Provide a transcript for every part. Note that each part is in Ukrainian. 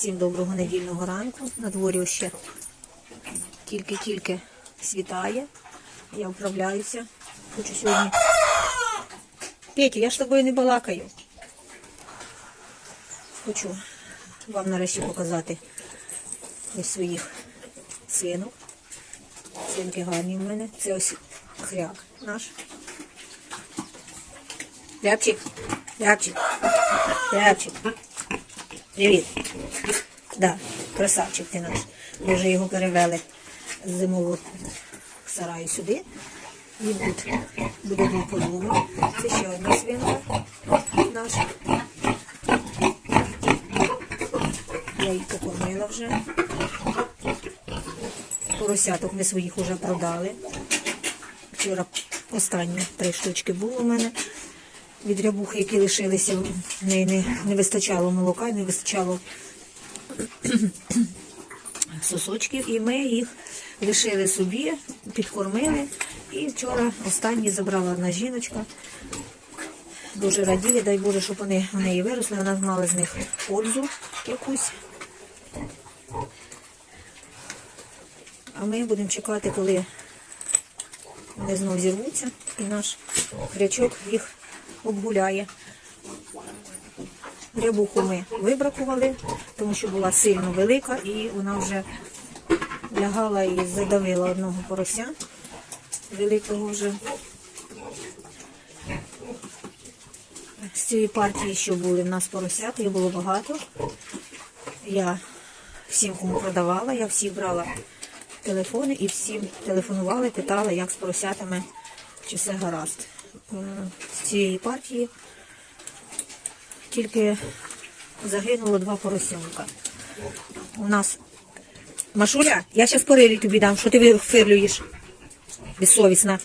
Всім доброго недільного ранку. На дворі ще тільки-тільки світає. Я вправляюся. Хочу сьогодні. Петю, я ж тобою не балакаю. Хочу вам нарешті показати ось своїх свинок. Свинки гарні в мене. Це ось хряк наш. Рябчик, рябчик, рябчик. Привіт. Да, красавчик ти наш. Ми вже його перевели з зимового сараю сюди. Він тут буде двополовий. Це ще одна свинка наша. Я їх покормила вже. Поросяток ми своїх вже продали. Вчора останні три штучки було у мене від рябухи, які лишилися. В неї не, не вистачало молока, не вистачало сосочків, і ми їх лишили собі, підкормили. І вчора останні забрала одна жіночка. Дуже радіє, дай Боже, щоб вони в неї виросли, вона мала з них пользу якусь. А ми будемо чекати, коли вони знов зірвуться, і наш крячок їх обгуляє. Рябуху ми вибракували, тому що була сильно велика і вона вже лягала і задавила одного порося великого вже. З цієї партії, що були в нас поросят, їх було багато. Я всім, кому продавала, я всіх брала телефони і всім телефонувала, питала, як з поросятами, чи все гаразд. Е, З цієї партії тільки загинуло два поросенка. У нас Машуля, я зараз порилі тобі дам, що ти вифирлюєш? Безсовісна.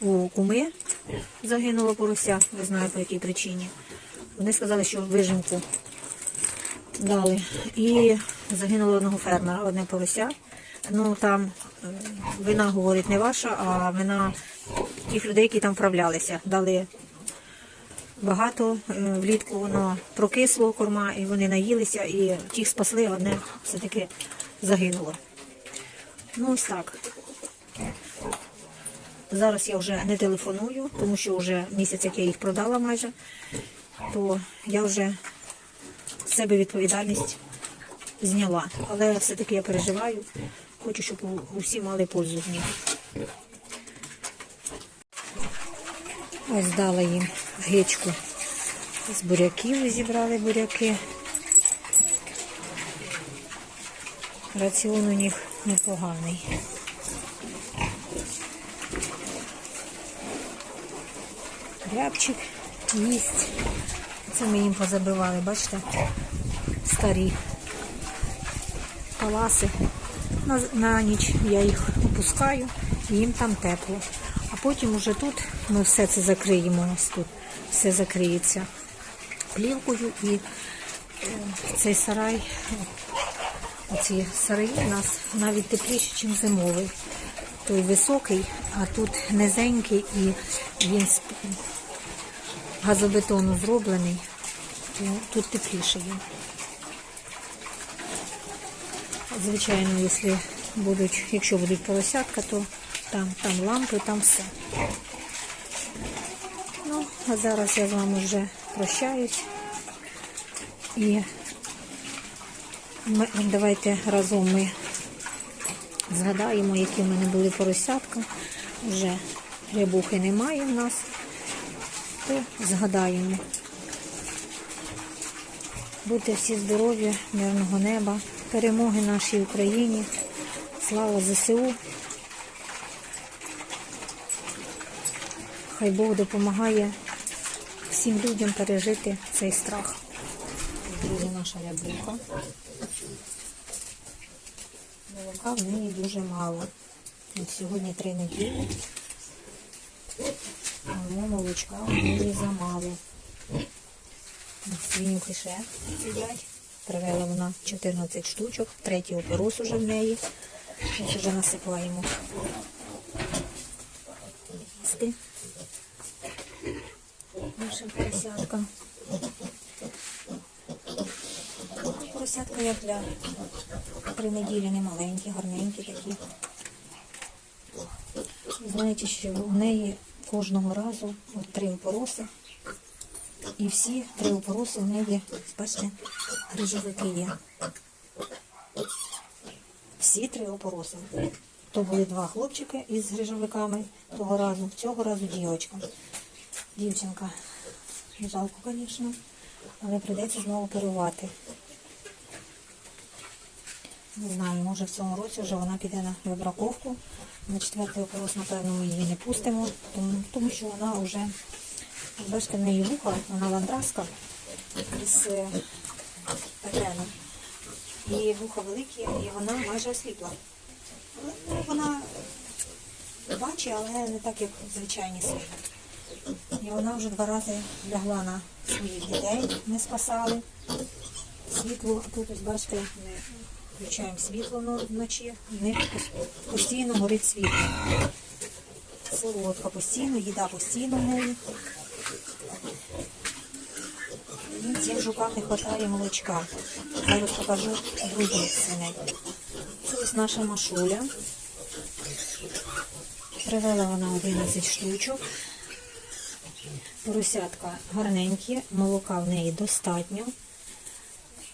У куми загинуло порося, не знаю по якій причині. Вони сказали, що вижимку дали. І загинуло одного фермера, одне порося. Ну там вина, говорить, не ваша, а вина тих людей, які там вправлялися. Дали багато, е, влітку воно прокисло корма, і вони наїлися, і тих спасли, одне все-таки загинуло. Ну ось так. Зараз я вже не телефоную, тому що вже місяць, як я їх продала майже, то я вже з себе відповідальність зняла. Але все-таки я переживаю, хочу, щоб усі мали пользу з них. Ось дала їм гичку з буряків, зібрали буряки. Раціон у них непоганий. Рябчик їсть. Це ми їм позабивали, бачите? Старі паласи. На, на ніч я їх опускаю, їм там тепло. А потім уже тут ми все це закриємо. Ось тут все закриється плівкою і е, цей сарай, оці сараї у нас навіть тепліші, ніж зимовий. Той високий, а тут низенький і він з газобетону зроблений. Тут тепліше він. Звичайно, якщо будуть, якщо будуть поросятка, то там, там лампи, там все. Ну, а зараз я з вами вже прощаюсь. І ми, давайте разом ми згадаємо, які в мене були поросятка. Вже рябухи немає в нас, то згадаємо. Будьте всі здорові, мирного неба, перемоги нашій Україні. Слава ЗСУ. Хай Бог допомагає всім людям пережити цей страх. Друзі, наша рябуха. Молока в неї дуже мало. От сьогодні три неділі. Але молочка в неї замало. Свинюхи ще сидять. Привела вона 14 штучок, третій опорос уже в неї. Ось вже насипаємо лісти нашим поросяткам. Поросятка як для три неділі не маленькі, гарненькі такі. Знаєте, що в неї кожного разу от три опороси. І всі три опороси в неї, бачите, грижовики є. Всі три опороси. То були два хлопчики із грижовиками того разу, цього разу дівчинка. Дівчинка. Жалко, звісно, але прийдеться знову оперувати. Не знаю, може в цьому році вже вона піде на вибраковку. На четвертий опорос, напевно, ми її не пустимо, тому, тому що вона вже, бачите, в неї вуха, вона ландраска із петреном. І вуха великі, і вона майже осліпла. Ну, Вона бачить, але не так, як звичайні свині. І вона вже два рази лягла на своїх дітей, не спасали. Світло, тут ось бачите, ми включаємо світло вночі, них постійно горить світло. Солодка постійно, їда постійно в. Цим жукам не вистачає молочка. Зараз покажу других свиней. Це ось наша машуля. Привела вона 11 штучок. Поросятка гарненькі, молока в неї достатньо.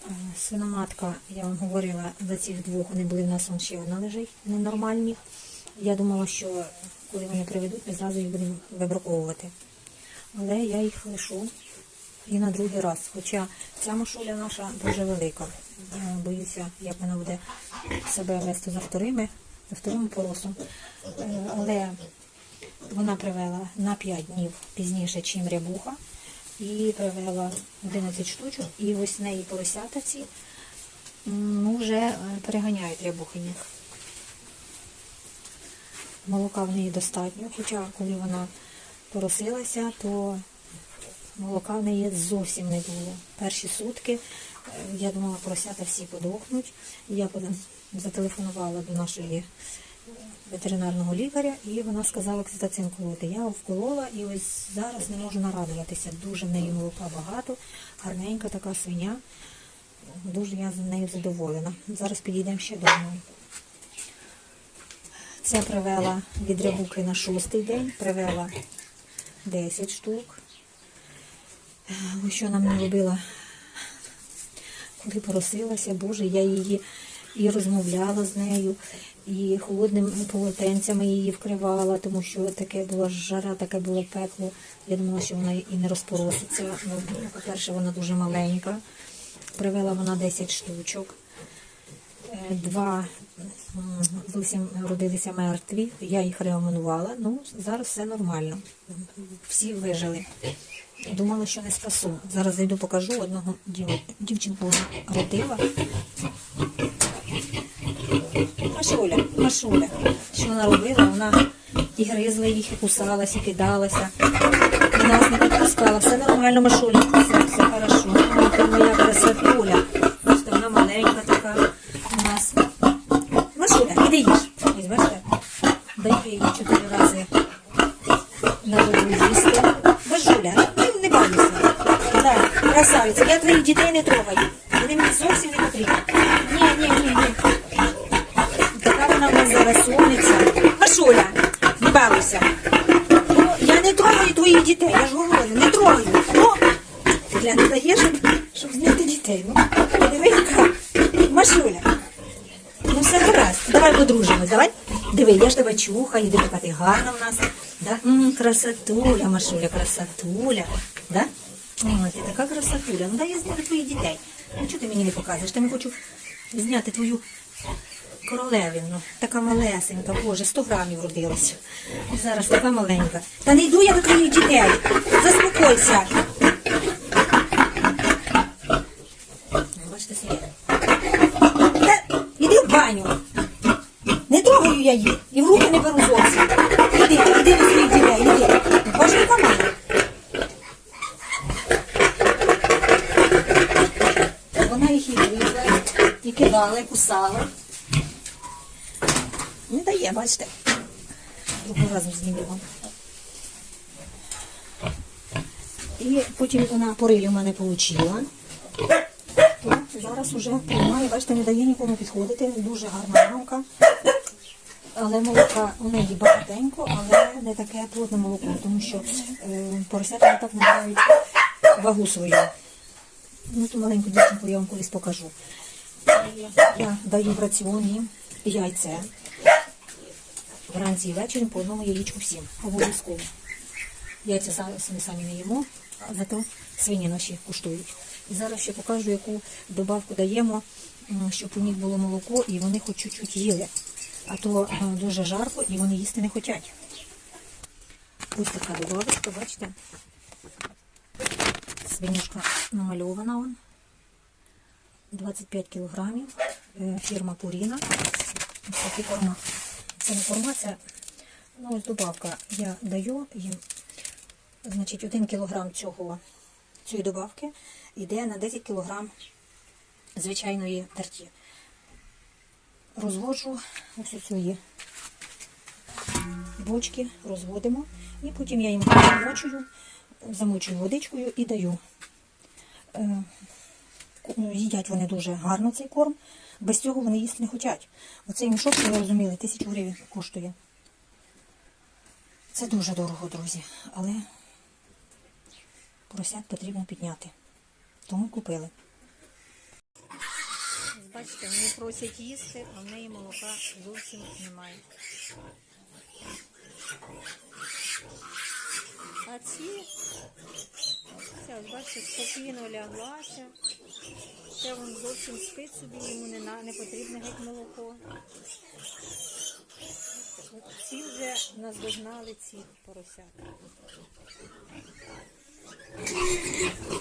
Е, Свиноматка, я вам говорила, за цих двох вони були в нас вон ще одна лежить, ненормальні. Я думала, що коли вони приведуть, ми зразу їх будемо вибраковувати. Але я їх лишу і на другий раз. Хоча ця машуля наша дуже велика. Боюся, як вона буде себе вести за вторими, за вторим поросом. Е, Але вона привела на 5 днів пізніше, чим рябуха. І привела 11 штучок. І ось неї поросята ці ну, вже е, переганяють рябухиних. Молока в неї достатньо, хоча коли вона поросилася, то молока в неї зовсім не було. Перші сутки е, я думала, поросята всі подохнуть. Я зателефонувала до нашої ветеринарного лікаря, і вона сказала окситоцин колоти. Я вколола і ось зараз не можу нарадуватися. Дуже в неї молока багато, гарненька така свиня. Дуже я з нею задоволена. Зараз підійдемо ще до неї. Це привела від рябуки на шостий день, привела 10 штук. Е, Що вона мені робила, коли поросилася, Боже, я її і розмовляла з нею, і холодними полотенцями її вкривала, тому що таке була жара, таке було пекло. Я думала, що вона і не розпороситься. Ну, По-перше, вона дуже маленька. Привела вона 10 штучок. Е, Два зовсім родилися мертві. Я їх реанімувала. Ну, зараз все нормально. Всі вижили. Думала, що не спасу. Зараз зайду покажу одного дів- дівчинку родила. Машуля, Машуля. Що вона робила? Вона і гризла їх, і кусалась, і кидалася. І нас не підпускала. Все нормально, Машуля. Все, все хорошо. Моя красотуля. Бачите, вона маленька така у нас. Машуля, іди їж. Ось, бачите? Даю їй чотири рази на добу їсти. Бажуля, ну, не балуйся. Так, красавиця, я твоїх дітей не трогаю. Вони мені зовсім не потрібні. Ні, ні, ні, ні. Така вона в нас зараз умниця. Машуля, не балуйся. Ну, я не трогаю твоїх дітей, я ж говорю, не трогаю. Ну, ти гля, не даєш, щоб, зняти дітей. Ну, яка. Машуля. Ну все гаразд. Давай подружимось, давай. Диви, я ж тебе чухаю, диви, ти гарна в нас. Да? М, красотуля, Машуля, красотуля. О, ти така красотуля. Ну дай я зняти твоїх дітей. Ну чого ти мені не показуєш? Та я хочу зняти твою королевину. Така малесенька, боже, 100 грамів родилася. Зараз така маленька. Та не йду я до твоїх дітей. Заспокойся. Бачите. Та, іди в баню. Не трогаю я їх. І в руки не беру зовсім. Іди, іди до своїх дітей, іди. Боже, яка мама. Вона їх і гризла, і кидала. Не дає, бачите. Разу зніму вам. І потім вона порилі в мене отримала. зараз уже приймає, бачите, не дає нікому підходити. Дуже гарна рамка. Але молока у неї багатенько, але не таке плотне молоко, тому що е, поросята не так набирають вагу свою. Ну, ту маленьку дівчинку я вам колись покажу. Я даю в раціон їм яйце. Вранці і ввечері по одному яєчку всім. Обов'язково. Яйця зараз ми самі не їмо, зато свині наші куштують. І зараз ще покажу, яку добавку даємо, щоб у них було молоко і вони хоч чуть-чуть їли. А то е, дуже жарко і вони їсти не хочуть. Ось така добавочка, бачите? Свинюшка намальована. Он. 25 кілограмів. Е, Фірма Пуріна. Такі корма. Це не корма, це ну, ось добавка. Я даю їм. Значить, 1 кілограм цієї добавки йде на 10 кілограм звичайної терті. Розводжу ось цієї бочки, розводимо. І потім я їм замочую, замочую водичкою і даю. Ку- Їдять вони дуже гарно цей корм. Без цього вони їсти не хочуть. Оцей мішок, ви розуміли, тисячу гривень коштує. Це дуже дорого, друзі. Але поросят потрібно підняти. Тому купили. Бачите, вони просять їсти, а в неї молока зовсім немає. А ці, ось бачите, спокійно ляглася. Це він зовсім спить собі, йому не, на- не потрібне геть молоко. Ці вже наздогнали ці поросята.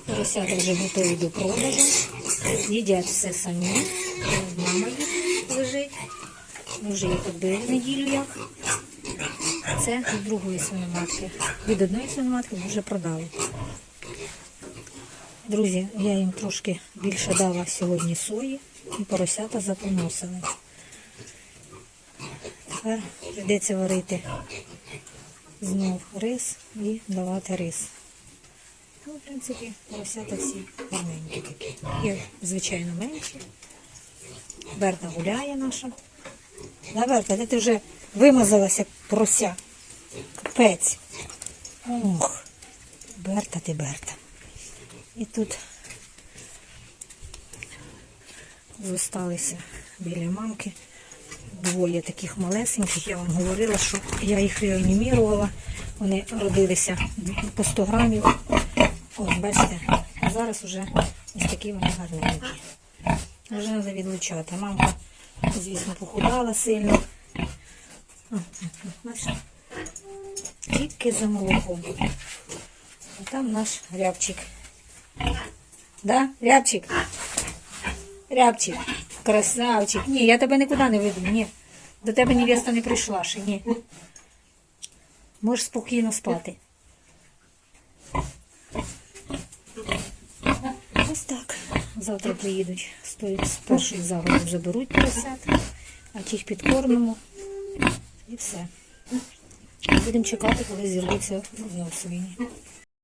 Поросята вже готові до продажу. Їдять все самі. Мама їх лежить. Ми вже їх відбили неділю як. Це від другої свиноматки. Від одної свиноматки вже продали. Друзі, я їм трошки більше дала сьогодні сої і поросята запоносили. Тепер прийдеться варити знов рис і давати рис. Ну, в принципі, поросята всі гарненькі такі. Є, звичайно, менші. Берта гуляє наша. Да, Берта, де ти вже вимазалася, порося. Капець. Ох, Берта ти Берта. І тут зосталися біля мамки двоє таких малесеньких. Я вам говорила, що я їх реанімірувала. Вони родилися по 100 грамів. Ось, бачите, а зараз вже ось такі вони гарненькі. Вже треба відлучати. Мамка, звісно, похудала сильно. Бачите? Тільки за молоком. А там наш рябчик. Да, рябчик? Рябчик, красавчик. Ні, я тебе нікуди не веду. Ні. До тебе невеста не прийшла ще. Ні. Можеш спокійно спати. Ось так. Завтра приїдуть. З перших загодів заберуть поросят, а тих підкормимо. І все. Будемо чекати, коли зірвуться знов свині.